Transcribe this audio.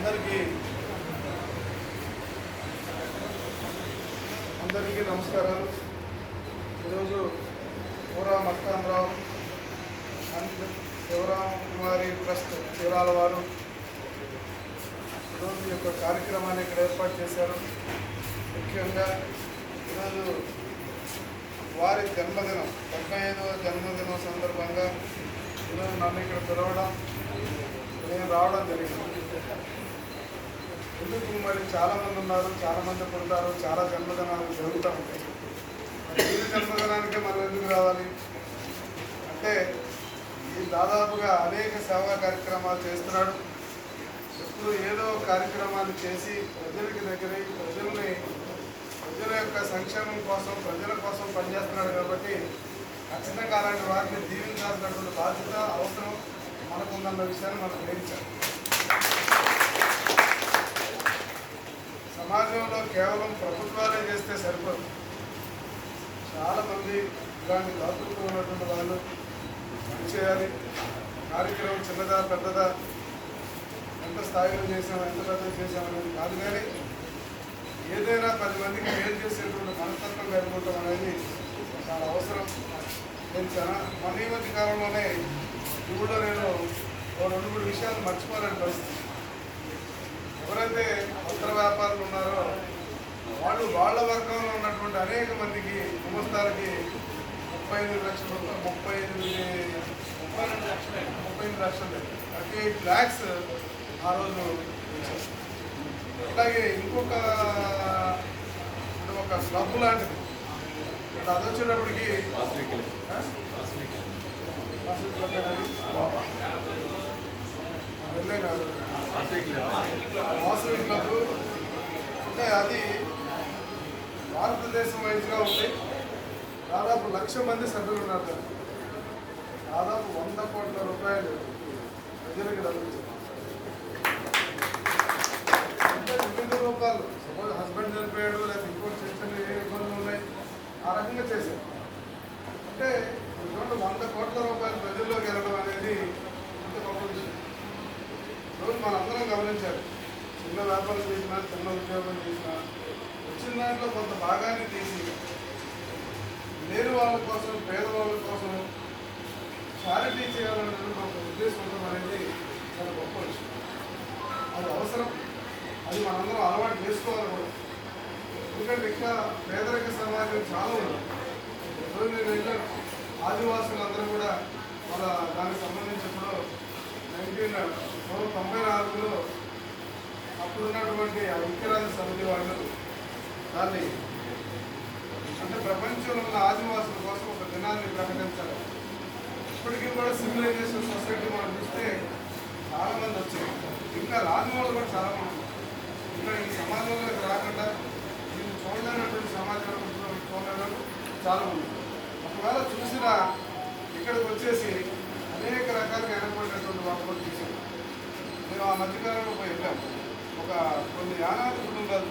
అందరికీ అందరికీ నమస్కారాలు. ఈరోజు పూరా మక్కాంరావు అండ్ శివరామ కుమారి ట్రస్ట్ శివరాల వారు ఈరోజు యొక్క కార్యక్రమాన్ని ఇక్కడ ఏర్పాటు చేశారు. ముఖ్యంగా ఈరోజు వారి జన్మదినం డెబ్బై ఐదవ జన్మదినం సందర్భంగా ఈరోజు నన్ను ఇక్కడ పిలవడం నేను రావడం జరిగింది. ఎందుకు మరి చాలా మంది ఉన్నారు చాలా మంది పుడతారు చాలా జన్మదినాలు జరుగుతూ ఉంటాయి. మరి వీరి జన్మదినానికే మనం ఎందుకు రావాలి? అంటే ఈ దాదాపుగా అనేక సేవా కార్యక్రమాలు చేస్తున్నాడు. ఎప్పుడు ఏదో కార్యక్రమాన్ని చేసి ప్రజలకి దగ్గరై ప్రజల్ని ప్రజల యొక్క సంక్షేమం కోసం ప్రజల కోసం పనిచేస్తున్నాడు కాబట్టి ఖచ్చితంగా అలాంటి వారిని దీవించాల్సినటువంటి బాధ్యత అవసరం మనకు ఉందన్న విషయాన్ని మనం గ్రహించాలి సమాజంలో కేవలం ప్రభుత్వాలే చేస్తే సరిపోదు. చాలామంది ఇలాంటి దాతృత్వం ఉన్నటువంటి వాళ్ళు పనిచేయాలి కార్యక్రమం చిన్నదా పెద్దదా? ఎంత స్థాయిలో చేసాం ఎంత పెద్దది చేసామనేది కాదు కానీ ఏదైనా పది మందికి మేలు చేసేటువంటి మనస్తత్వం కలుగుతాం అనేది చాలా అవసరం. నేను చాలా మన ఈ మధ్య కాలంలోనే ఈ ఊళ్ళో నేను ఓ రెండు మూడు విషయాలు మర్చిపోలేని పరిస్థితి. ఎవరైతే వస్త్ర వాళ్ళు వాళ్ళ వర్గంలో ఉన్నటువంటి అనేక మందికి కుమస్తాలకి ముప్పై ఎనిమిది లక్షలు ముప్పై ఎనిమిది ముప్పై ఎనిమిది లక్షలు. ముప్పై ఎనిమిది లక్షలు థర్టీ ఎయిట్ ల్యాక్స్ ఆ రోజు అలాగే ఇంకొక ఒక క్లబ్ లాంటిది. ఇక్కడ అది వచ్చేటప్పటికి? వెళ్ళే కాదు. క్లబ్. అంటే అది భారతదేశం వైజ్గా ఉంది. దాదాపు లక్ష మంది సభ్యులు ఉన్నారు దానికి. దాదాపు వంద కోట్ల రూపాయలు ప్రజలకు లభించారు అంటే వివిధ రూపాలు సపోజ్ హస్బెండ్ చనిపోయాడు లేదా ఇంకోటి చిన్న ఏ ఇబ్బందులు ఉన్నాయి ఆ రకంగా చేశారు. అంటే ఇటువంటి వంద కోట్ల రూపాయలు ప్రజల్లోకి వెళ్ళడం అనేది ఇంత గొప్ప విషయం. రోజు మనందరం గమనించాలి. చిన్న వ్యాపారం చేసినా చిన్న ఉద్యోగం చేసినా వచ్చిన దాంట్లో కొంత భాగాన్ని తీసి లేని వాళ్ళ కోసం పేదవాళ్ళ కోసం చారిటీ చేయాలనే ఒక ఉద్దేశం ఉండడం అనేది చాలా గొప్ప విషయం. అది అవసరం. అది మనందరం అలవాటు చేసుకోవాలి కూడా ఎందుకంటే ఇంకా పేదరిక సమాజం చాలా ఉంది. ఈరోజు నేను వెళ్ళాను. ఆదివాసులందరూ కూడా వాళ్ళ దానికి సంబంధించినప్పుడు నైన్టీన్ తొంభై నాలుగులో అప్పుడున్నటువంటి ఐక్యరాజ్య సమితి వాళ్ళు దాన్ని అంటే ప్రపంచంలో ఉన్న ఆదివాసుల కోసం ఒక దినాన్ని ప్రకటించాలి ఇప్పటికీ కూడా సివిలైజేషన్ సొసైటీ మనం చూస్తే చాలా మంది వచ్చారు. ఇంకా రాని వాళ్ళు కూడా చాలా మంది ఇంకా ఈ సమాజంలోకి రాకుండా దీన్ని చూడలేనటువంటి సమాజంలో చూడలేదు చాలా మంది ఒకవేళ చూసినా ఇక్కడికి వచ్చేసి అనేక రకాలుగా వెనకబడినటువంటి వాళ్ళు కూడా చూసాం మేము ఆ మధ్యకాలంలో పోయి వెళ్ళాం ఒక కొన్ని యానాది కుటుంబాలు